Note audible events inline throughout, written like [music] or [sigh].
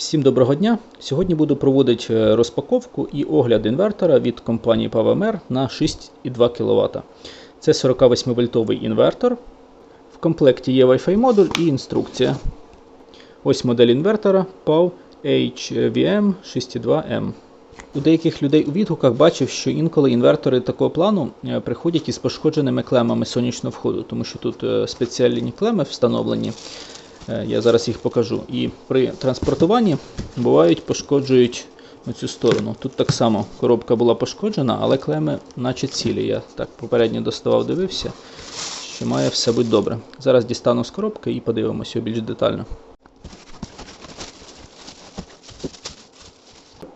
Всім доброго дня! Сьогодні буду проводити е, розпаковку і огляд інвертора від компанії PowerMer на 6,2 кВт. Це 48 вольтовий інвертор. В комплекті є Wi-Fi модуль і інструкція. Ось модель інвертора POW HVM 62M. У деяких людей у відгуках бачив, що інколи інвертори такого плану е, приходять із пошкодженими клемами сонячного входу, тому що тут е, спеціальні клеми встановлені. Е, Я зараз їх покажу. І при транспортуванні бувають пошкоджують цю сторону. Тут так само коробка була пошкоджена, але клеми наче цілі. Я так попередньо доставав, дивився, що має все бути добре. Зараз дістану з коробки і подивимося більш детально.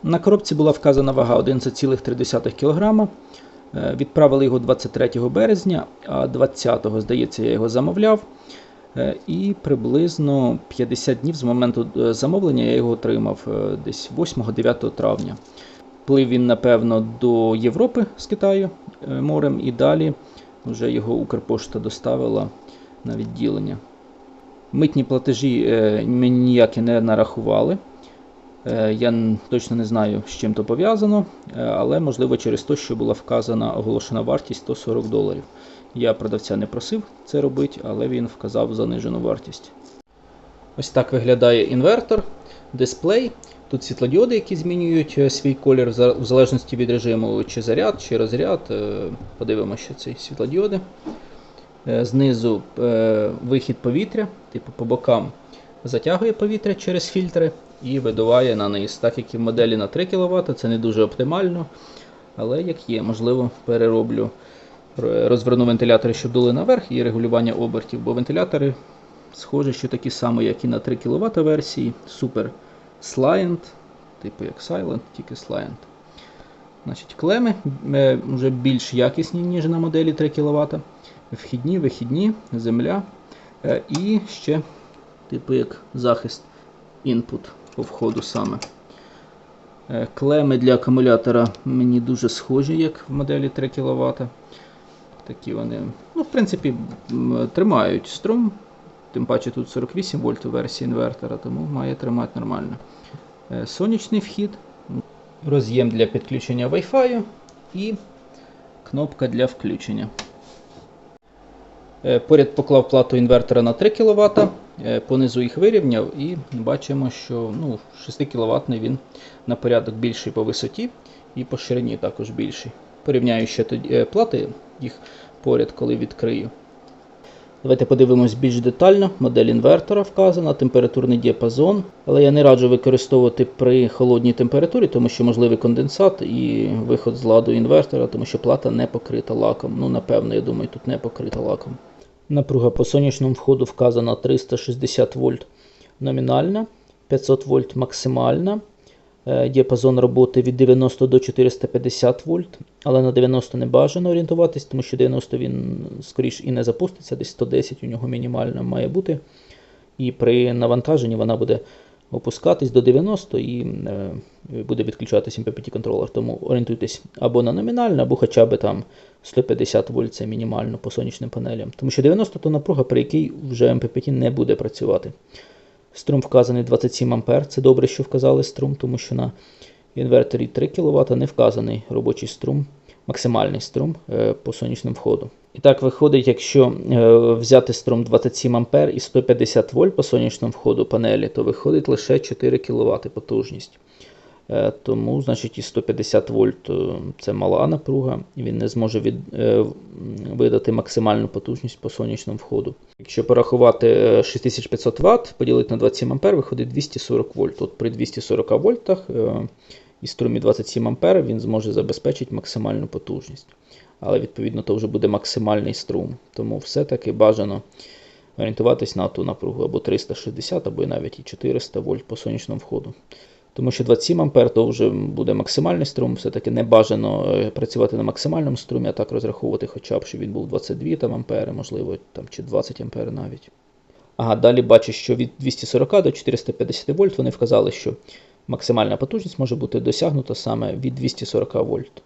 На коробці була вказана вага 11,3 кг. Е, Відправили його 23 березня, а 20-го, здається, я його замовляв. Е, І приблизно 50 днів з моменту е, замовлення я його отримав е, десь 8-9 травня. Плив він, напевно, до Європи з Китаю морем і далі вже його Укрпошта доставила на відділення. Митні платежі мені ніякі не нарахували. Я точно не знаю, з чим то пов'язано, але можливо через те, що була вказана оголошена вартість 140 доларів. Я продавця не просив це робити, але він вказав занижену вартість. Ось так виглядає інвертор, дисплей. Тут світлодіоди, які змінюють е, свій колір в залежності від режиму, чи заряд, чи розряд. Е, Подивимося, це світлодіоди. Е, Знизу вихід повітря, типу по бокам затягує повітря через фільтри і видуває на низ. Так як і в моделі на 3 кВт, це не дуже оптимально, але як є, можливо, перероблю. Розверну вентилятори, щоб дули наверх, і регулювання обертів, бо вентилятори схожі, що такі самі, як і на 3 кВт версії. Супер Sliant, типу як Silent, тільки Sliant. Значить, клеми е, вже більш якісні, ніж на моделі 3 кВт. Вхідні, вихідні, земля. Е, І ще, типу як захист інпут по входу саме. Е, Клеми для акумулятора мені дуже схожі, як в моделі 3 кВт. Такі вони, ну, в принципі, тримають струм. Тим паче тут 48 вольт у версії інвертора, тому має тримати нормально. Е, Сонячний вхід, роз'єм для підключення Wi-Fi і кнопка для включення. Е, Поряд поклав плату інвертора на 3 кВт, е, понизу їх вирівняв і бачимо, що ну, 6 кВт він на порядок більший по висоті і по ширині також більший. Порівняю ще тоді е, плати їх поряд, коли відкрию. Давайте подивимось більш детально. Модель інвертора вказана, температурний діапазон. Але я не раджу використовувати при холодній температурі, тому що можливий конденсат і виход з ладу інвертора, тому що плата не покрита лаком. Ну, напевно, я думаю, тут не покрита лаком. Напруга по сонячному входу вказана 360 вольт номінальна, 500 вольт максимальна. Е, Діапазон роботи від 90 до 450 вольт, але на 90 не бажано орієнтуватись, тому що 90 він скоріш і не запуститься, десь 110 у нього мінімально має бути. І при навантаженні вона буде опускатись до 90 і е, буде відключатись MPPT контролер. Тому орієнтуйтесь або на номінально, або хоча б там 150 вольт це мінімально по сонячним панелям. Тому що 90 то напруга, при якій вже MPPT не буде працювати. Струм вказаний 27 А. Це добре, що вказали струм, тому що на інверторі 3 кВт не вказаний робочий струм, максимальний струм е, по сонячному входу. І так виходить, якщо е, взяти струм 27 А і 150 вольт по сонячному входу панелі, то виходить лише 4 кВт потужність. Е, Тому, значить, і 150 вольт е, це мала напруга, він не зможе від, е, видати максимальну потужність по сонячному входу. Якщо порахувати е, 6500 Вт, поділити на 27 А, виходить 240 вольт. От при 240 вольтах і струмі 27 А він зможе забезпечити максимальну потужність. Але відповідно то вже буде максимальний струм. Тому все-таки бажано орієнтуватись на ту напругу або 360, або навіть і 400 вольт по сонячному входу. Тому що 27 А то вже буде максимальний струм, все-таки не бажано е, працювати на максимальному струмі, а так розраховувати хоча б, щоб він був 22 там, ампери, можливо, там, чи 20 ампер навіть. Ага, далі бачу, що від 240 до 450 вольт вони вказали, що максимальна потужність може бути досягнута саме від 240 вольт.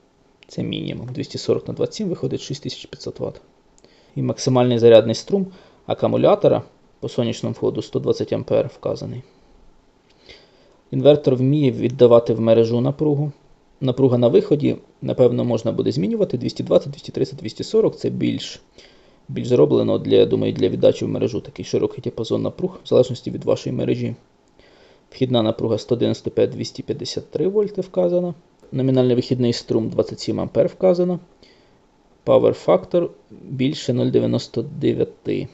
Це мінімум. 240 на 27 виходить 6500 Вт. І максимальний зарядний струм акумулятора по сонячному входу 120 А вказаний. Інвертор вміє віддавати в мережу напругу. Напруга на виході, напевно, можна буде змінювати 220, 230, 240. Це більш, більш зроблено для, думаю, для віддачі в мережу. Такий широкий діапазон напруг, в залежності від вашої мережі. Вхідна напруга 195-253 вольти вказана. Номінальний вихідний струм 27 А вказано. Power Factor більше 0,99.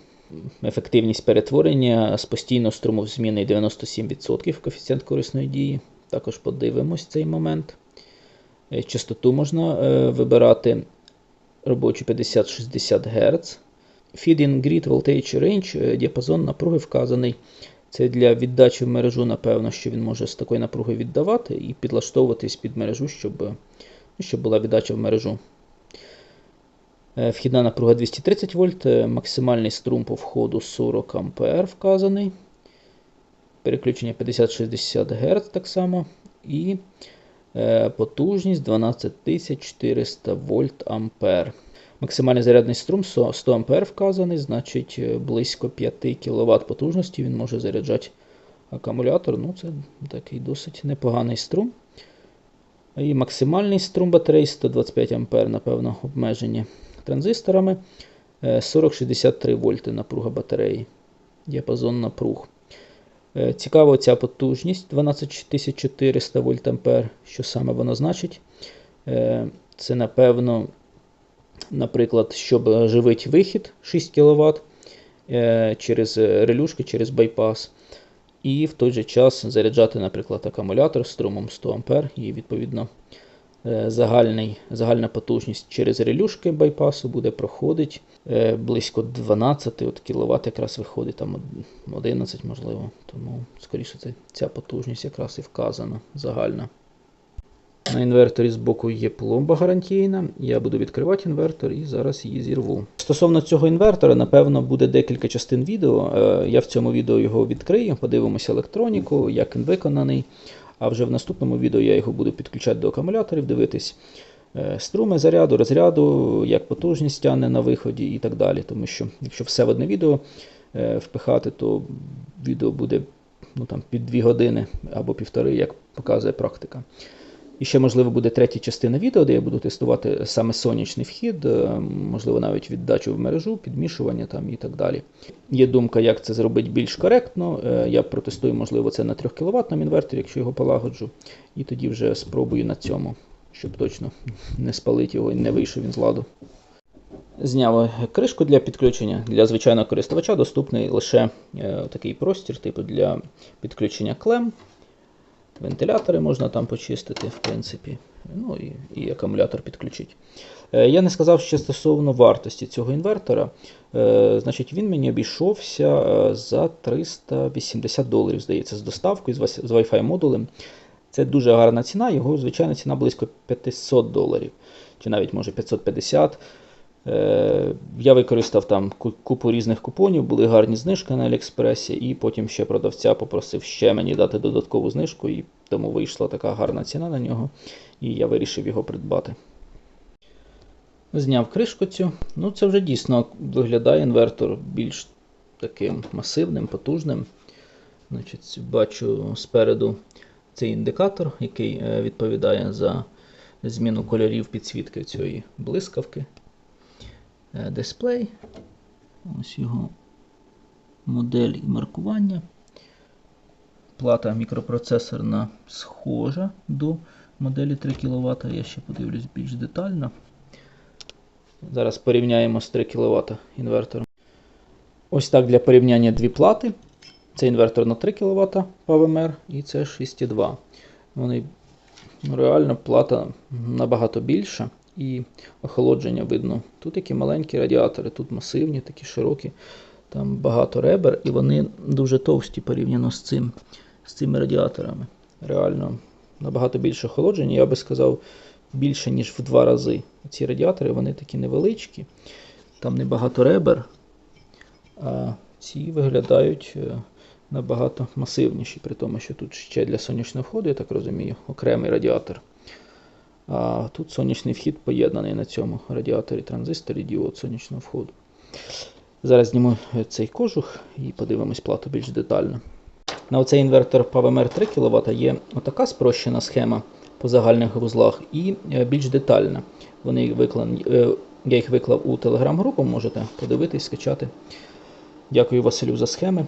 Ефективність перетворення з постійного струму зміни 97% коефіцієнт корисної дії. Також подивимось цей момент. Е, Частоту можна е, вибирати робочу 50-60 Гц. Feed-in Grid Voltage Range, е, діапазон напруги вказаний. Це для віддачі в мережу, напевно, що він може з такої напруги віддавати і підлаштовуватись під мережу, щоб, ну, щоб була віддача в мережу. Е, Вхідна напруга 230 вольт, е, максимальний струм по входу 40 А вказаний. Переключення 50-60 Гц так само. І е, потужність 12400 вольт ампер. Максимальний зарядний струм 100 100 А вказаний, значить близько 5 кВт потужності він може заряджати акумулятор. Ну, це такий досить непоганий струм. І максимальний струм батареї 125 А, напевно, обмежені транзисторами. Е, 40-63 вольти напруга батареї. Діапазон напруг. Е, Цікаво, ця потужність 12400 вольт ампер. Що саме воно значить? Е, Це, напевно, наприклад, щоб живити вихід 6 кВт через релюшки, через байпас. І в той же час заряджати, наприклад, акумулятор струмом 100 А і відповідно е, загальний, загальна потужність через релюшки байпасу буде проходити е, близько 12 от кВт якраз виходить, там 11 можливо. Тому, скоріше, це ця потужність якраз і вказана загальна. На інверторі з боку є пломба гарантійна. Я буду відкривати інвертор і зараз її зірву. Стосовно цього інвертора, напевно, буде декілька частин відео. Е, Я в цьому відео його відкрию, подивимося електроніку, як він виконаний. А вже в наступному відео я його буду підключати до акумуляторів, дивитись е, струми заряду, розряду, як потужність тягне на виході і так далі. Тому що, якщо все в одне відео е, впихати, то відео буде ну, там, під 2 години або півтори, як показує практика. І ще, можливо, буде третя частина відео, де я буду тестувати саме сонячний вхід, е, можливо, навіть віддачу в мережу, підмішування там і так далі. Є думка, як це зробити більш коректно. Е, Я протестую, можливо, це на 3 кВт інверторі, якщо його полагоджу. І тоді вже спробую на цьому, щоб точно не спалити його і не вийшов він з ладу. Зняв кришку для підключення. Для звичайного користувача доступний лише е, такий простір, типу для підключення клем. Вентилятори можна там почистити, в принципі. Ну і, і акумулятор підключити. Е, Я не сказав ще стосовно вартості цього інвертора. Е, Значить, він мені обійшовся е, за 380 доларів, здається, з доставкою, з Wi-Fi модулем. Це дуже гарна ціна, його звичайна ціна близько 500 доларів, чи навіть може 550. Е, Я використав там купу різних купонів, були гарні знижки на Аліекспресі, і потім ще продавця попросив ще мені дати додаткову знижку, і тому вийшла така гарна ціна на нього, і я вирішив його придбати. Зняв кришку цю. Ну, це вже дійсно виглядає інвертор більш таким масивним, потужним. Значить, бачу спереду цей індикатор, який е, відповідає за зміну кольорів підсвітки цієї блискавки. Е, Дисплей. Ось його модель і маркування. Плата мікропроцесорна схожа до моделі 3 кВт. Я ще подивлюсь більш детально. Зараз порівняємо з 3 кВт інвертором. Ось так для порівняння дві плати. Це інвертор на 3 кВт PowerMR і це 6,2. Вони ну, реально плата набагато більша і охолодження видно. Тут такі маленькі радіатори, тут масивні, такі широкі, там багато ребер, і вони дуже товсті порівняно з цим, з цими радіаторами. Реально набагато більше охолодження, я би сказав, більше, ніж в два рази. Ці радіатори вони такі невеличкі, там небагато ребер, а ці виглядають е, набагато масивніші, при тому, що тут ще для сонячного входу, я так розумію, окремий радіатор. А тут сонячний вхід поєднаний на цьому радіаторі транзисторі діод сонячного входу. Зараз зніму цей кожух і подивимось плату більш детально. На оцей інвертор PowerMer 3 кВт є отака спрощена схема по загальних вузлах і е, більш детальна. Вони виклані, е, я їх виклав у телеграм-групу, можете подивитись, скачати. Дякую Василю за схеми.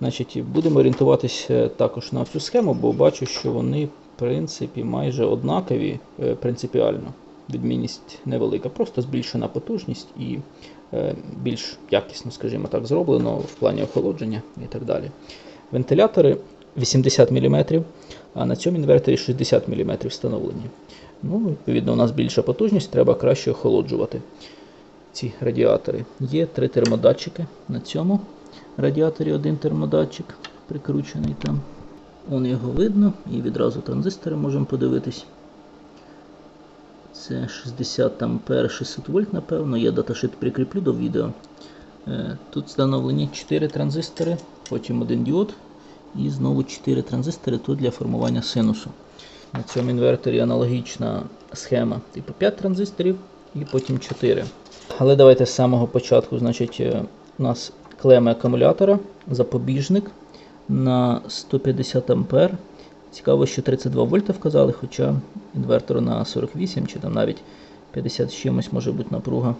Значить, будемо орієнтуватись е, також на цю схему, бо бачу, що вони принципі майже однакові е, принципіально. Відмінність невелика, просто збільшена потужність і е, більш якісно, скажімо так, зроблено в плані охолодження і так далі. Вентилятори 80 мм, а на цьому інверторі 60 мм встановлені. Ну, Відповідно, у нас більша потужність, треба краще охолоджувати ці радіатори. Є три термодатчики на цьому радіаторі один термодатчик прикручений там. Вон його видно і відразу транзистори можемо подивитись. Це 60 ампер 600 вольт, напевно. Я даташит прикріплю до відео. Е, Тут встановлені 4 транзистори, потім один діод і знову 4 транзистори тут для формування синусу. На цьому інверторі аналогічна схема, типу 5 транзисторів і потім 4. Але давайте з самого початку, значить, е, у нас клеми акумулятора, запобіжник на 150 ампер. Цікаво, що 32 вольта вказали, хоча інвертор на 48 чи там навіть 50 з чимось може бути напруга.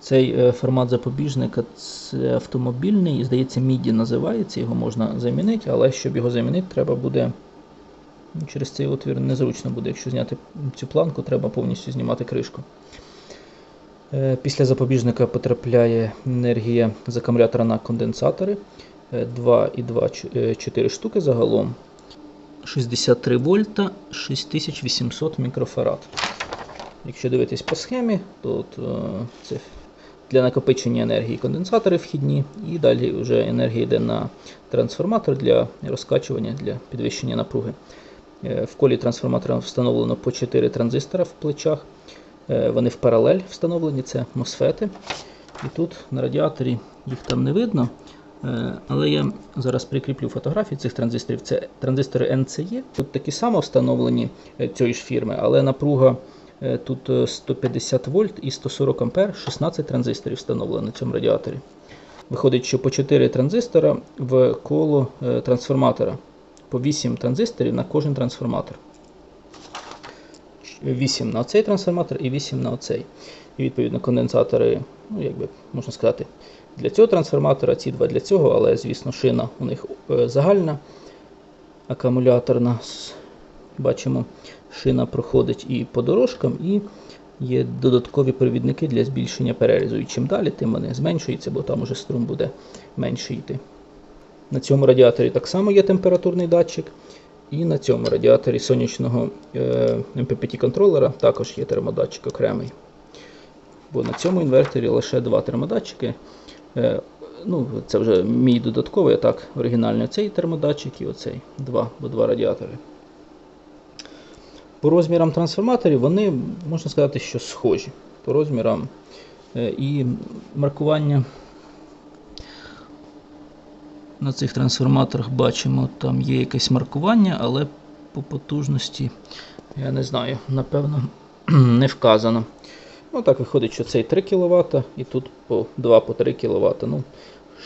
Цей е, формат запобіжника це автомобільний, здається, MIDI називається, його можна замінити, але щоб його замінити, треба буде ну, через цей отвір незручно буде. Якщо зняти цю планку, треба повністю знімати кришку. Е, Після запобіжника потрапляє енергія з акумулятора на конденсатори. 2,2 4 штуки загалом. 63 вольта 6800 мікрофарад. Якщо дивитись по схемі, то е, це для накопичення енергії конденсатори вхідні, і далі вже енергія йде на трансформатор для розкачування, для підвищення напруги. Е, В колі трансформатора встановлено по 4 транзистора в плечах. Е, Вони в паралель встановлені, це мосфети. І тут на радіаторі їх там не видно. Е, Але я зараз прикріплю фотографії цих транзисторів. Це транзистори NCE. Тут такі само встановлені е, цієї ж фірми, але напруга е, тут е, 150 вольт і 140 ампер, 16 транзисторів встановлено на цьому радіаторі. Виходить, що по 4 транзистора в коло трансформатора. По 8 транзисторів на кожен трансформатор. 8 на цей трансформатор і 8 на оцей. І відповідно конденсатори, ну якби можна сказати, для цього трансформатора, ці два для цього, але звісно шина у них е, загальна. Акумуляторна, бачимо, шина проходить і по дорожкам, і є додаткові провідники для збільшення перерізу. І чим далі, тим вони зменшуються, бо там уже струм буде менше йти. На цьому радіаторі так само є температурний датчик. І на цьому радіаторі сонячного е, MPPT контролера також є термодатчик окремий. Бо на цьому інверторі лише два термодатчики. Е, ну, це вже мій додатковий, а так, оригінальний цей термодатчик і оцей два, бо два радіатори. По розмірам трансформаторів вони, можна сказати, що схожі. По розмірам е, і маркування на цих трансформаторах бачимо, там є якесь маркування, але по потужності, я не знаю, напевно, [clears throat] не вказано. Ну, так виходить, що цей 3 кВт і тут по 2 по 3 кВт. Ну,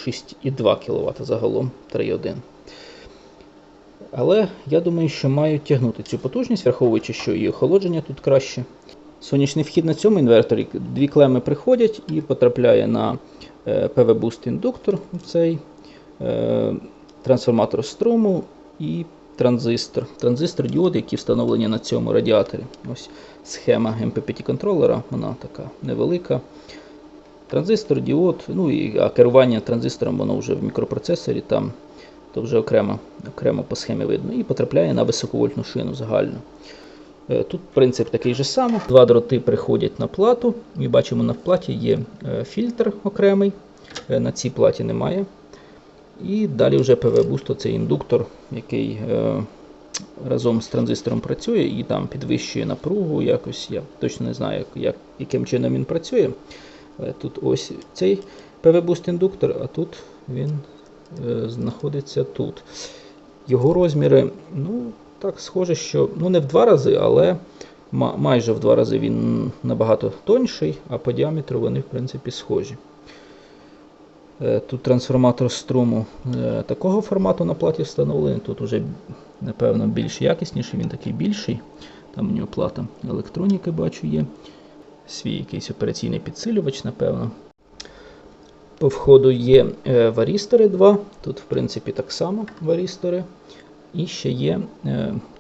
6,2 кВт загалом 3,1. Але я думаю, що мають тягнути цю потужність, враховуючи, що і охолодження тут краще. Сонячний вхід на цьому інверторі, дві клеми приходять і потрапляє на е, PV Boost індуктор, цей е, трансформатор струму і транзистор. Транзистор діоди, які встановлені на цьому радіаторі. Ось схема MPPT контролера, вона така невелика. Транзистор, діод, ну і а керування транзистором воно вже в мікропроцесорі, там то вже окремо, окремо по схемі видно. І потрапляє на високовольтну шину загальну. Е, Тут принцип такий же самий. Два дроти приходять на плату. І бачимо, на платі є е, фільтр окремий, е, на цій платі немає. І далі вже PV-Boost це індуктор, який е, разом з транзистором працює і там підвищує напругу якось. Я точно не знаю, як, як, яким чином він працює. Але тут ось цей PV-Boost індуктор, а тут він е, знаходиться тут. Його розміри, ну, так, схоже, що ну, не в два рази, але майже в два рази він набагато тонший, а по діаметру вони, в принципі, схожі. Е, Тут трансформатор струму е, такого формату на платі встановлений. Тут вже, напевно, більш якісніший, він такий більший. Там у нього плата електроніки, бачу, є. Свій якийсь операційний підсилювач, напевно. По входу є е, варістори 2. Тут, в принципі, так само варістори. І ще є,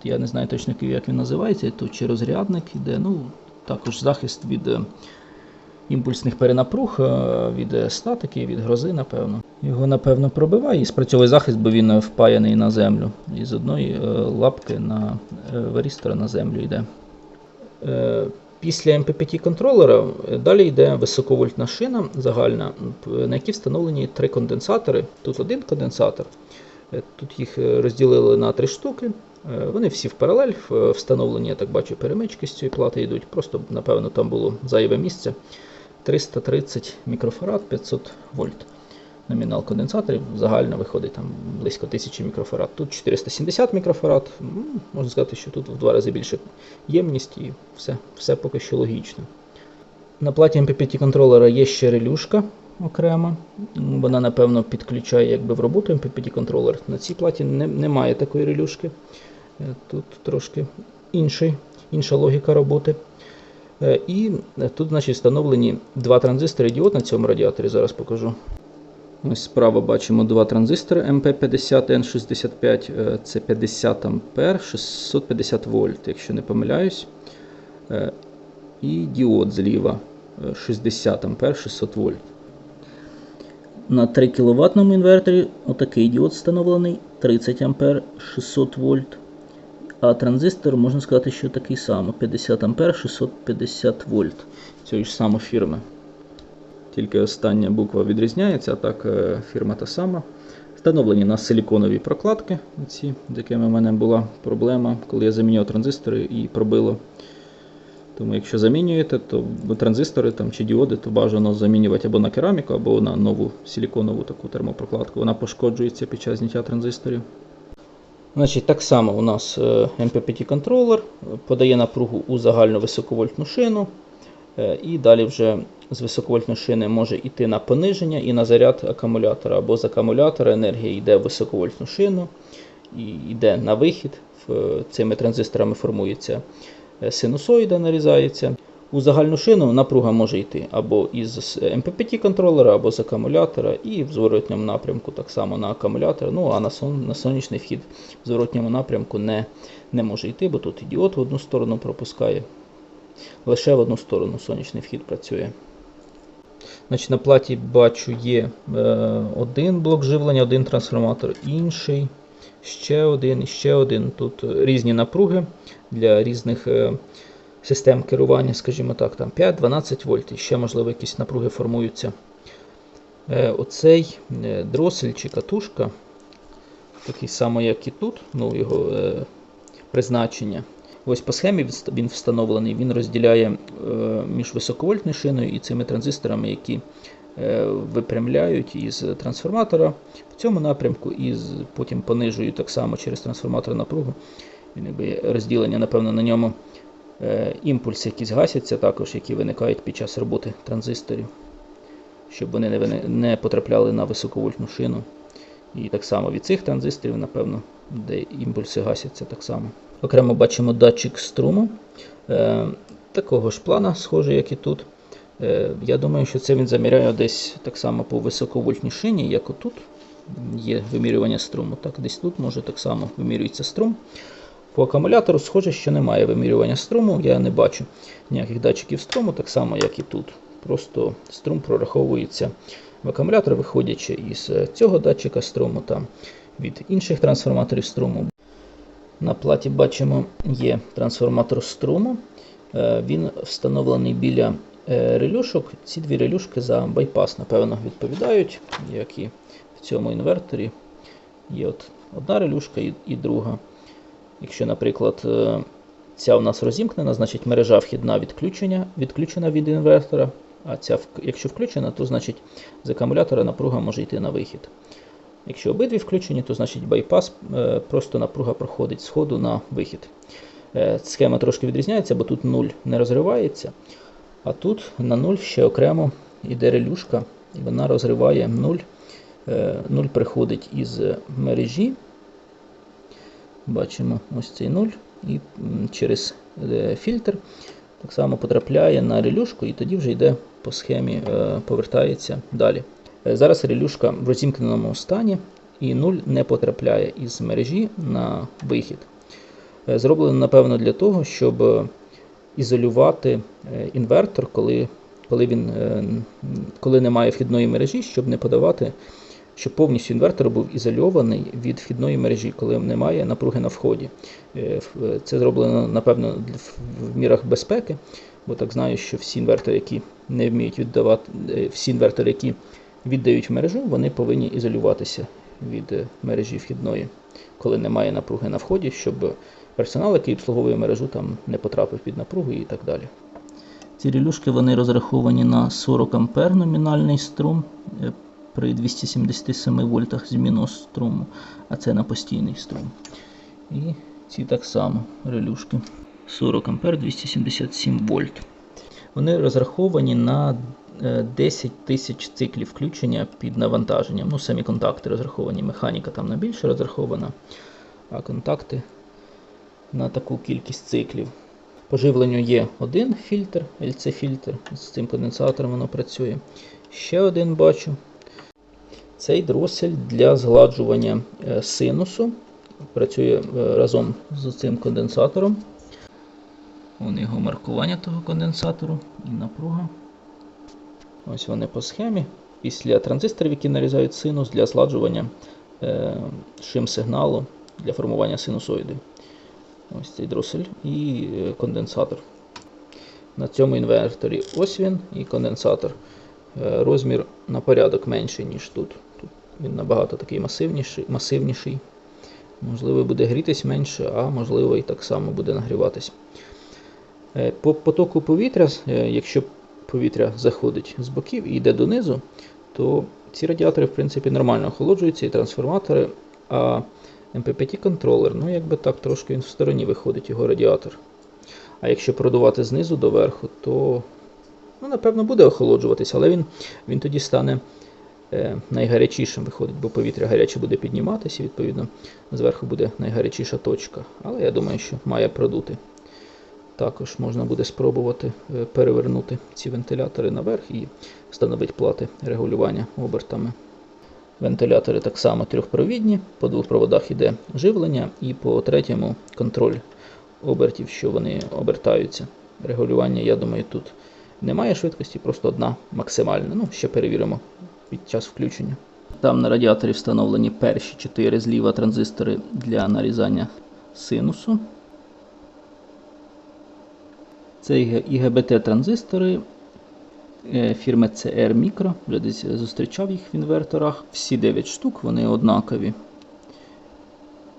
я не знаю точно, як він називається, тут чи розрядник іде. Ну, також захист від імпульсних перенапруг, е, від статики, від грози, напевно. Його, напевно, пробиває і спрацьовує захист, бо він е, впаяний на землю. І з одної е, лапки на варістора на землю йде. Після MPPT контролера далі йде високовольтна шина загальна, на якій встановлені три конденсатори. Тут один конденсатор. Тут їх розділили на три штуки. Вони всі в паралель встановлені, я так бачу, перемички з цієї плати йдуть. Просто, напевно, там було зайве місце. 330 мікрофарад, 500 вольт. Номінал конденсаторів загально виходить там близько 1000 мікрофарад. Тут 470 мікрофарад. Можна сказати, що тут в два рази більше ємність і все, все поки що логічно. На платі MPPT контролера є ще релюшка окрема. Вона, напевно, підключає якби в роботу MPPT контролер. На цій платі не, немає такої релюшки. Е, Тут трошки інший, інша логіка роботи. Е, І е, тут, значить, встановлені два транзистори діод на цьому радіаторі. Зараз покажу. Ось справа бачимо два транзистори MP50N65, е, це 50 А, 650 вольт, якщо не помиляюсь. І діод зліва е, 60 А, 600 вольт. На 3 кВт інверторі отакий діод встановлений 30 А 600 вольт. А транзистор можна сказати, що такий самий 50 А 650 вольт. Цієї ж самої фірми. Тільки остання буква відрізняється, а так е, фірма та сама. Встановлені на силіконові прокладки, ці, з якими в мене була проблема, коли я заміняв транзистори і пробило. Тому якщо замінюєте, то транзистори там, чи діоди, то бажано замінювати або на кераміку, або на нову силіконову таку термопрокладку. Вона пошкоджується під час зняття транзисторів. Значить, Так само у нас е, MPPT контролер подає напругу у загальну високовольтну шину. Е, І далі вже з високовольтної шини може йти на пониження і на заряд акумулятора. Або з акумулятора енергія йде в високовольтну шину і йде на вихід. Цими транзисторами формується е, синусоїда, нарізається. У загальну шину напруга може йти або із MPPT контролера, або з акумулятора, і в зворотньому напрямку так само на акумулятор. Ну а на, сон, на сонячний вхід в зворотньому напрямку не, не може йти, бо тут і діод в одну сторону пропускає. Лише в одну сторону сонячний вхід працює. Значить, на платі бачу є е, один блок живлення, один трансформатор, інший, ще один ще один. Тут різні напруги для різних е, систем керування, скажімо так, там 5-12 вольт. І ще, можливо, якісь напруги формуються. Е, оцей е, дросель чи катушка, такий самий, як і тут, ну, його е, призначення. Ось по схемі він встановлений, він розділяє між високовольтною шиною і цими транзисторами, які випрямляють із трансформатора в цьому напрямку, і потім понижують так само через трансформатор напругу. Він якби розділення, напевно, на ньому імпульси якісь гасяться, також, які виникають під час роботи транзисторів, щоб вони не, не потрапляли на високовольтну шину. І так само від цих транзисторів, напевно, де імпульси гасяться так само. Окремо бачимо датчик струму. Е, такого ж плана, схожий, як і тут. Е, я думаю, що це він заміряє десь так само по високовольтній шині, як отут. Є вимірювання струму. Так, десь тут може так само вимірюється струм. По акумулятору схоже, що немає вимірювання струму. Я не бачу ніяких датчиків струму, так само, як і тут. Просто струм прораховується в акумулятор, виходячи із е, цього датчика струму, там, від інших трансформаторів струму. На платі бачимо є трансформатор струму. Е, Він встановлений біля е, релюшок. Ці дві релюшки за байпас, напевно, відповідають, як і в цьому інверторі. Є от одна релюшка і, друга. Якщо, наприклад, е, ця у нас розімкнена, значить мережа вхідна відключення, відключена від інвертора. А ця, якщо включена, то значить з акумулятора напруга може йти на вихід. Якщо обидві включені, то значить байпас, е, просто напруга проходить з ходу на вихід. Е, Схема трошки відрізняється, бо тут 0 не розривається, а тут на 0 ще окремо йде релюшка, і вона розриває 0 Е, 0 приходить із мережі. Бачимо ось цей 0 і через е, фільтр так само потрапляє на релюшку і тоді вже йде по схемі, е, повертається далі. Е, Зараз релюшка в розімкненому стані і 0 не потрапляє із мережі на вихід. Зроблено, напевно, для того, щоб ізолювати інвертор, коли, коли, він, коли немає вхідної мережі, щоб не подавати, щоб повністю інвертор був ізольований від вхідної мережі, коли немає напруги на вході. Е, е, Це зроблено, напевно, в- мірах безпеки, бо так знаю, що всі інвертори, які не вміють віддавати, е, всі інвертори, які віддають мережу, вони повинні ізолюватися від мережі вхідної, коли немає напруги на вході, щоб персонал, який обслуговує мережу, там не потрапив під напругу і так далі. Ці релюшки вони розраховані на 40 А номінальний струм при 277 вольтах зміну струму, а це на постійний струм. І ці так само релюшки. 40 А 277 вольт. Вони розраховані на е, 10 тисяч циклів включення під навантаженням. Ну, самі контакти розраховані, механіка там на більше розрахована, а контакти на таку кількість циклів. По живленню є один фільтр, LC-фільтр, з цим конденсатором воно працює. Ще один бачу. Цей дросель для згладжування е, синусу. Працює е, разом з цим конденсатором. Вон його маркування того конденсатору і напруга. Ось вони по схемі. Після транзисторів, які нарізають синус для згладжування е, шим сигналу для формування синусоїди. Ось цей дросель і е, конденсатор. На цьому інверторі ось він і конденсатор. Розмір на порядок менший, ніж тут. Він набагато такий масивніший, масивніший. Можливо, буде грітись менше, а можливо і так само буде нагріватись. Е, По потоку повітря, е, якщо повітря заходить з боків і йде донизу, то ці радіатори, в принципі, нормально охолоджуються і трансформатори. А MPPT контролер, ну якби так трошки він в стороні виходить його радіатор. А якщо продувати знизу до верху, то ну, напевно буде охолоджуватися, але він, він тоді стане найгарячішим виходить, бо повітря гаряче буде підніматися, відповідно зверху буде найгарячіша точка. Але я думаю, що має продути. Також можна буде спробувати е, перевернути ці вентилятори наверх і встановити плати регулювання обертами. Вентилятори так само трьохпровідні, по двох проводах йде живлення, і по третьому контроль обертів, що вони обертаються. Регулювання, я думаю, тут немає швидкості, просто одна максимальна. Ну, ще перевіримо під час включення. Там на радіаторі встановлені перші 4 зліва транзистори для нарізання синусу. Це ІГБТ-транзистори е, фірми CR Micro. Вже десь зустрічав їх в інверторах. Всі 9 штук, вони однакові.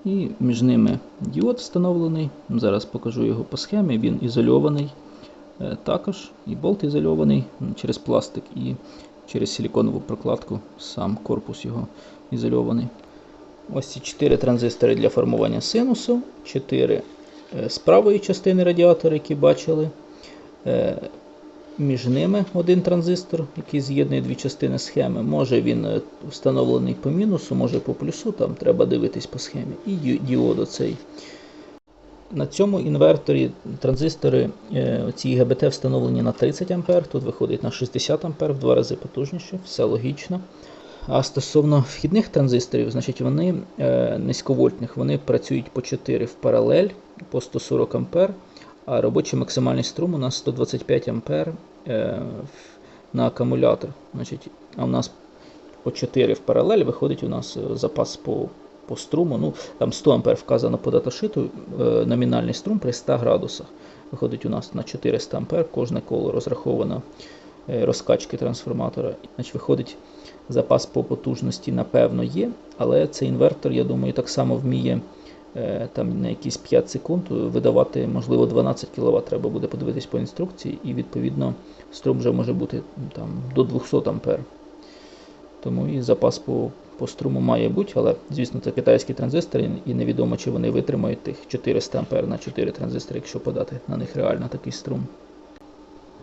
І між ними діод встановлений. Зараз покажу його по схемі. Він ізольований е, також. І болт ізольований через пластик і через силіконову прокладку. Сам корпус його ізольований. Ось ці 4 транзистори для формування синусу, 4 е, з правої частини радіатора, які бачили. Е, Між ними один транзистор, який з'єднує дві частини схеми. Може він е, встановлений по мінусу, може по плюсу, там треба дивитись по схемі. І ді- діод оцей. На цьому інверторі транзистори е, ці ГБТ встановлені на 30 А, тут виходить на 60 А, в два рази потужніше, все логічно. А стосовно вхідних транзисторів, значить вони е, низьковольтних, вони працюють по 4 в паралель по 140 А, а робочий максимальний струм у нас 125 А е, на акумулятор. Значить, а у нас по 4 в паралель виходить у нас запас по, по струму. Ну, там 100 А вказано по даташиту, е, номінальний струм при 100 градусах. Виходить у нас на 400 А, кожне коло розраховано е, розкачки трансформатора. Значить, виходить, запас по потужності, напевно, є, але цей інвертор, я думаю, так само вміє е, там на якісь 5 секунд видавати, можливо, 12 кВт. Треба буде подивитись по інструкції, і відповідно струм вже може бути там, до 200 А. Тому і запас по, по струму має бути, але, звісно, це китайські транзистори, і невідомо, чи вони витримають тих 400 А на 4 транзистори, якщо подати на них реально такий струм.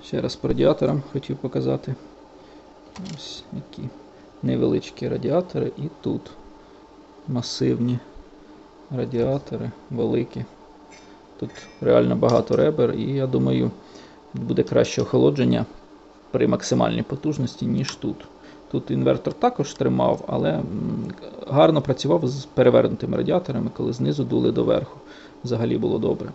Ще раз по радіаторам хотів показати. Ось які невеличкі радіатори і тут масивні радіатори, великі. Тут реально багато ребер, і я думаю, буде краще охолодження при максимальній потужності, ніж тут. Тут інвертор також тримав, але гарно працював з перевернутими радіаторами, коли знизу дули доверху. Взагалі було добре.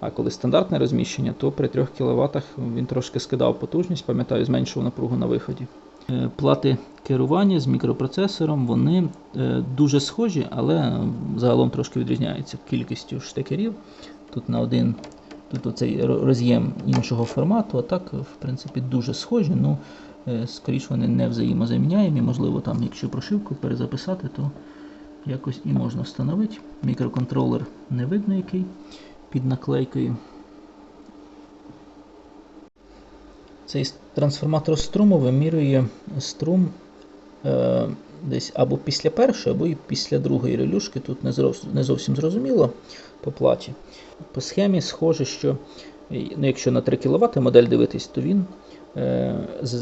А коли стандартне розміщення, то при 3 кВт він трошки скидав потужність, пам'ятаю, зменшував напругу на виході. Е, Плати керування з мікропроцесором вони е, дуже схожі, але загалом трошки відрізняються кількістю штекерів. Тут на один тут оцей роз'єм іншого формату, а так, в принципі, дуже схожі. Ну, скоріш вони не взаємозаміняємі. Можливо, там, якщо прошивку перезаписати, то якось і можна встановити. Мікроконтролер не видно який під наклейкою. Цей трансформатор струму вимірює струм е, десь або після першої, або і після другої релюшки. Тут не, зрос- не зовсім зрозуміло по платі. По схемі схоже, що е, ну, якщо на 3 кВт модель дивитись, то він е,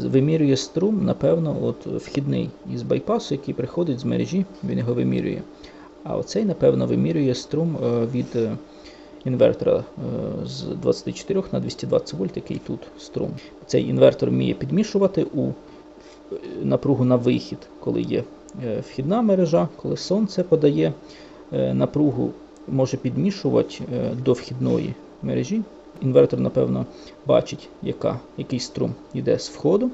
вимірює струм, напевно, от вхідний із байпасу, який приходить з мережі, він його вимірює. А оцей, напевно, вимірює струм е, від е, інвертора е, з 24 на 220 вольт, який тут струм. Цей інвертор вміє підмішувати у е, напругу на вихід, коли є е, вхідна мережа, коли сонце подає е, напругу, може підмішувати е, до вхідної мережі. Інвертор, напевно, бачить, яка, який струм йде з входу,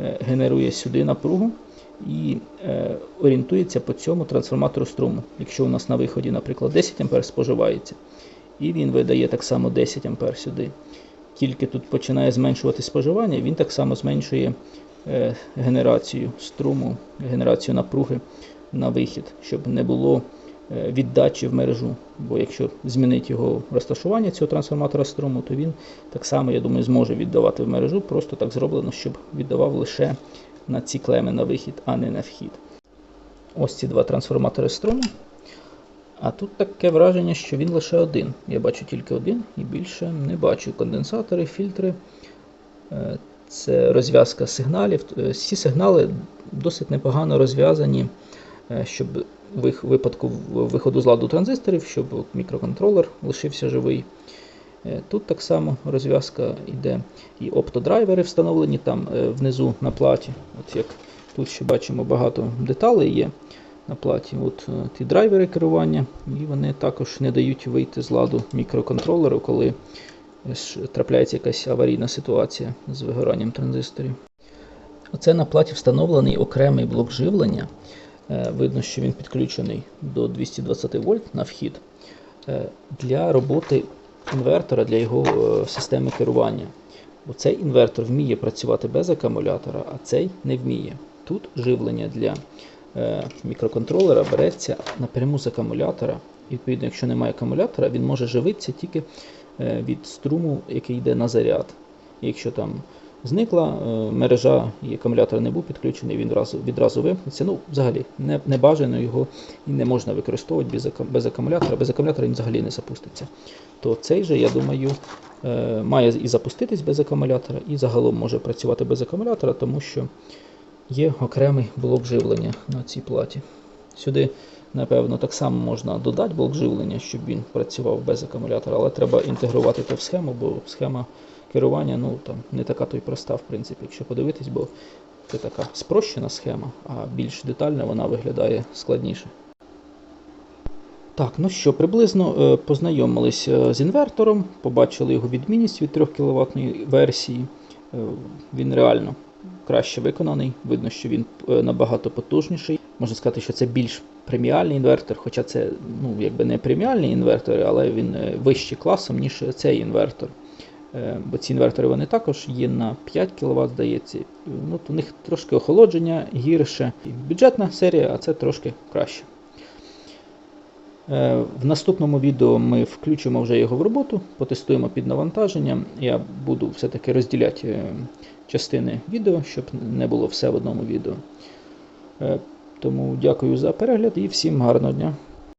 е, генерує сюди напругу і е, орієнтується по цьому трансформатору струму. Якщо у нас на виході, наприклад, 10 А споживається, і він видає так само 10 А сюди. Тільки тут починає зменшувати споживання, він так само зменшує е, генерацію струму, генерацію напруги на вихід, щоб не було віддачі в мережу. Бо якщо змінити його розташування цього трансформатора струму, то він так само, я думаю, зможе віддавати в мережу. Просто так зроблено, щоб віддавав лише на ці клеми на вихід, а не на вхід. Ось ці два трансформатори струму. А тут таке враження, що він лише один. Я бачу тільки один і більше не бачу. Конденсатори, фільтри. Е, Це розв'язка сигналів. Е, Всі сигнали досить непогано розв'язані, е, щоб випадку виходу з ладу транзисторів, щоб мікроконтролер лишився живий. Е, Тут так само розв'язка йде і оптодрайвери встановлені там е, внизу на платі. От як тут ще бачимо багато деталей є на платі. От е, ті драйвери керування, і вони також не дають вийти з ладу мікроконтролеру, коли трапляється якась аварійна ситуація з вигоранням транзисторів. Оце на платі встановлений окремий блок живлення. Е, Видно, що він підключений до 220 вольт на вхід е, для роботи інвертора для його е, системи керування. Бо цей інвертор вміє працювати без акумулятора, а цей не вміє. Тут живлення для мікроконтролера береться напряму з акумулятора. І, відповідно, якщо немає акумулятора, він може живитися тільки від струму, який йде на заряд. Якщо там зникла е, мережа і акумулятор не був підключений, він відразу, відразу вимкнеться. Ну, взагалі, не, не бажано його і не можна використовувати без, без акумулятора. Без акумулятора він взагалі не запуститься. То цей же, я думаю, е, має і запуститись без акумулятора, і загалом може працювати без акумулятора, тому що є окремий блок живлення на цій платі. Сюди, напевно, так само можна додати блок живлення, щоб він працював без акумулятора, але треба інтегрувати то в схему, бо схема керування ну, там, не така то й проста, в принципі, якщо подивитись, бо це така спрощена схема, а більш детальна вона виглядає складніше. Так, ну що, приблизно е, познайомилися з інвертором, побачили його відмінність від 3 кВт версії. Е, Він реально краще виконаний. Видно, що він е, набагато потужніший. Можна сказати, що це більш преміальний інвертор, хоча це ну, якби не преміальний інвертор, але він е, вищий класом, ніж цей інвертор. Е, Бо ці інвертори вони також є на 5 кВт, здається. Ну, у них трошки охолодження гірше. Бюджетна серія, а це трошки краще. Е, В наступному відео ми включимо вже його в роботу, потестуємо під навантаженням. Я буду все-таки розділяти е, частини відео, щоб не було все в одному відео. Тому дякую за перегляд і всім гарного дня.